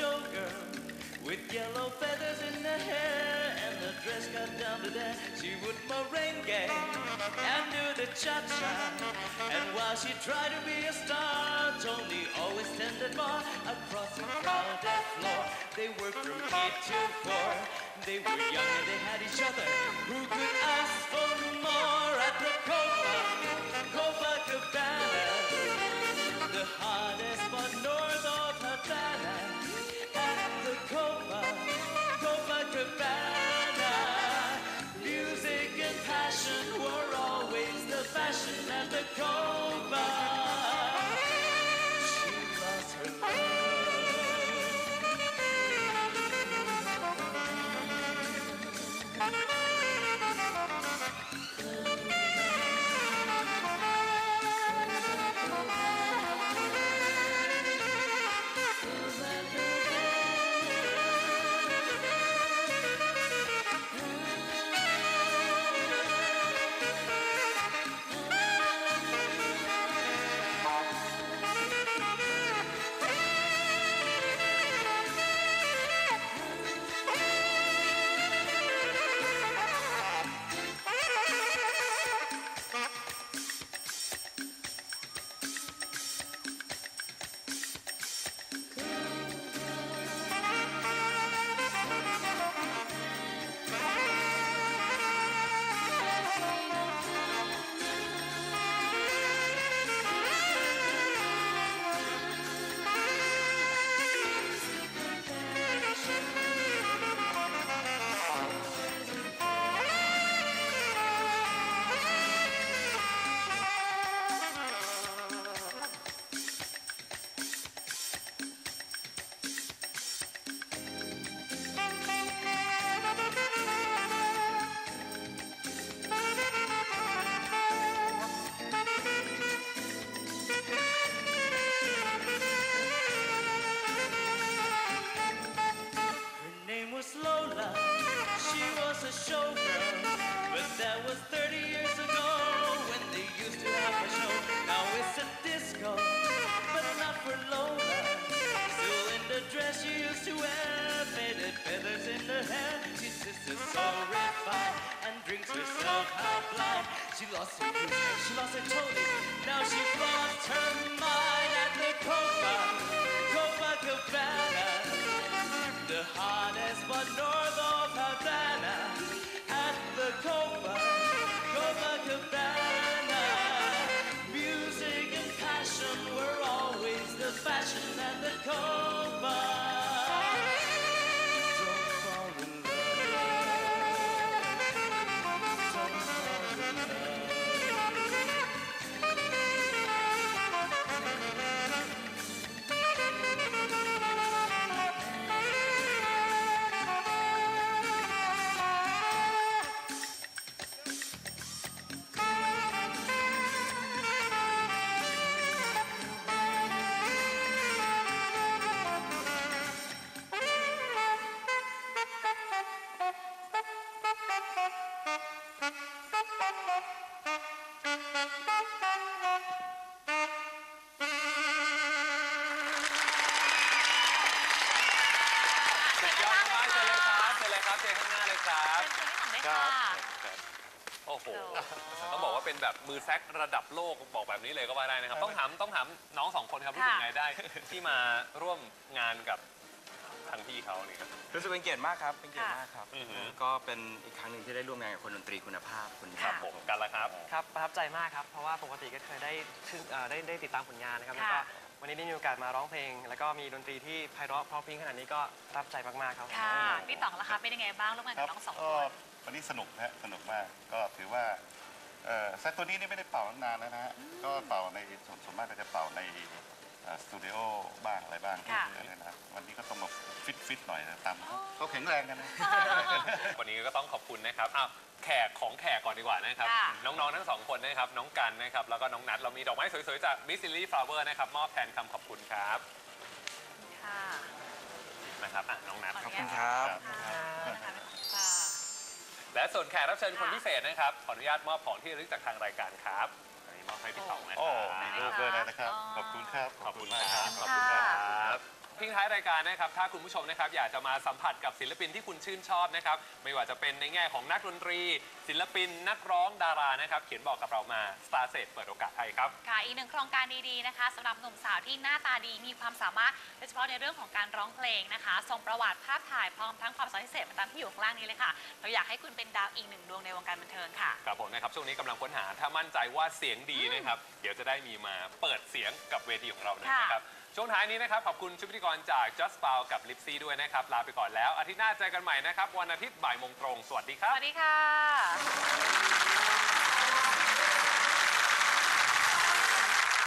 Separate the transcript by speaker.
Speaker 1: showgirl with yellow feathers in her hair and the dress cut down to there. She would merengue and do the cha-cha. And while she tried to be a star, Tony always tended bar across the crowded floor. They worked from eight to four. They were young and they had each other. Who could ask for more at the Copa, Copacabana? The Go! A showgirl. But that was 30 years ago when they used to have a show. Now it's a disco, but not for Lola. Still in the dress she used to wear, faded feathers in her hair. She sits so refined and drinks herself half blind. She lost her youth, she lost her Tony. Now she's lost
Speaker 2: สุดยอดมากเชิญเลยครับเชิญเลยครับเชิญข้างหน้าเลยครับ
Speaker 3: คนนี้ก่อนเลยค่ะ
Speaker 2: โอ้โหต้องบอกว่าเป็นแบบมือแซกระดับโลกบอกแบบนี้เลยก็ว่าได้นะครับ ต้องถามต้องถามน้องสองคนครับรู้สึก
Speaker 3: ค่ะ
Speaker 2: ไงได้ ที่มาร่วมงานกับ ทางพี่เขาเนี่ยครับ
Speaker 4: รู้สึกเป็นเกียรติมากครับ เป็นเกียรติ
Speaker 3: ค่ะ
Speaker 4: มากครับ
Speaker 2: อือหือ
Speaker 4: ก็เป็นอีกครั้งหนึ่งที่ได้ร่วมงานกับคนดนตรีคุณภาพคุณ
Speaker 2: ครับผมกันละครับ
Speaker 5: ครับประทับใจมากครับ เพราะว่าปกติก็เคยได้ชื่นเอ่อได้ได้ติดตามผลงานนะครับแล้วก็
Speaker 3: ค่ะ
Speaker 5: วันนี้ได้มีโอกาสมาร้องเพลง แล้วก็มีดนตรีที่ไพเราะเพราะพริ้งขนาดนี้ก็ประทับใจมากๆครับ
Speaker 3: ค่ะพี่ต๋องล่ะคะเป็นยังไงบ้างร่วมงานกับน้องสองค
Speaker 6: ก็
Speaker 3: น
Speaker 6: วันนี้สนุกนะฮะสนุกมากก็ถือว่าเอ่อแซกตัวนี้นี่ไม่ได้เป่าตั้งนานแล้วนะฮะก็เป่าในส่วนส่วนมากก็จะเป่าในเอ่อสตูดิโอบ้างอะไรบ้าง
Speaker 3: ค่ะ
Speaker 6: เรื่อยๆนะวันนี้ก็ต้องมาฟิตฟิตๆหน่อยนะตามเขาแข็งแรงกันนะ
Speaker 2: วันนี้ก็ต้องขอบคุณนะครับอ้าวแขกของแขกก่อนดีกว่านะครับ
Speaker 3: ค่ะ
Speaker 2: น้องๆ ทั้งสองคนนะครับ น้องกันนะครับ แล้วก็น้องนัท เรามีดอกไม้สวยๆ จาก Miss Lily Flower นะครับ มอบแทนคำขอบคุณครับ
Speaker 3: ค่ะ
Speaker 2: นะครับอะน้องนัท
Speaker 3: ข
Speaker 4: ข
Speaker 3: อ
Speaker 4: อ
Speaker 3: บบคุ
Speaker 4: คุณณ
Speaker 3: ค
Speaker 4: ค
Speaker 3: รั
Speaker 4: รับ
Speaker 3: นะคะค่ะ
Speaker 2: และส่วนแขกรับเชิญคน
Speaker 3: ค่ะ
Speaker 2: พิเศษนะครับ ขออนุญาตมอบของที่ระลึกจากทางรายการครับอันนี้ มอบให้พี่ต๋องนะค
Speaker 6: โอ้
Speaker 2: รับ
Speaker 6: มีรูปด้วยนะครับ ขอบคุณครับ
Speaker 2: ขอบคุณ
Speaker 6: มาก
Speaker 2: ครับ
Speaker 6: ขอบ
Speaker 2: ขอบ
Speaker 6: คุณ
Speaker 2: คุณ
Speaker 6: ค
Speaker 2: ค
Speaker 6: รั
Speaker 2: รับบ ทิ้งท้ายรายการนะครับ ถ้าคุณผู้ชมนะครับอยากจะมาสัมผัสกับศิลปินที่คุณชื่นชอบนะครับ ไม่ว่าจะเป็นในแง่ของนักดนตรี ศิลปินนักร้องดารานะครับ เขียนบอกกับเรามา Star s e t เปิดโอกาสให้ครับ
Speaker 3: ค่ะอีกหนึ่งโครงการดีๆนะคะสำหรับหนุ่มสาวที่หน้าตาดีมีความสามารถโดยเฉพาะในเรื่องของการร้องเพลงนะคะส่งประวัติภาพถ่ายพร้อมทั้งความสามารถพิเศษมาตามที่อยู่ข้างล่างนี้เลยค่ะ เราอยากให้คุณเป็นดาวอีกหนึ่งดวงในวงการบันเทิงค่ะ
Speaker 2: ครับผมนะครับช่วงนี้กำลังค้นหาถ้ามั่นใจว่าเสียงดีนะครับเดี๋ยวจะได้มีมาเปิดเสียงกับเวทีของเราเลยนะครับ ช่วงท้ายนี้นะครับ ขอบคุณชุดพิธีกรจาก Just f o u กับ Lipsy ด้วยนะครับ ลาไปก่อนแล้ว อาทิตย์หน้าเจอกันใหม่นะครับ วันอาทิตย์บ่ายโมงตรง สวัสดีค
Speaker 3: ส
Speaker 2: รับ
Speaker 3: วัสดีค่ะ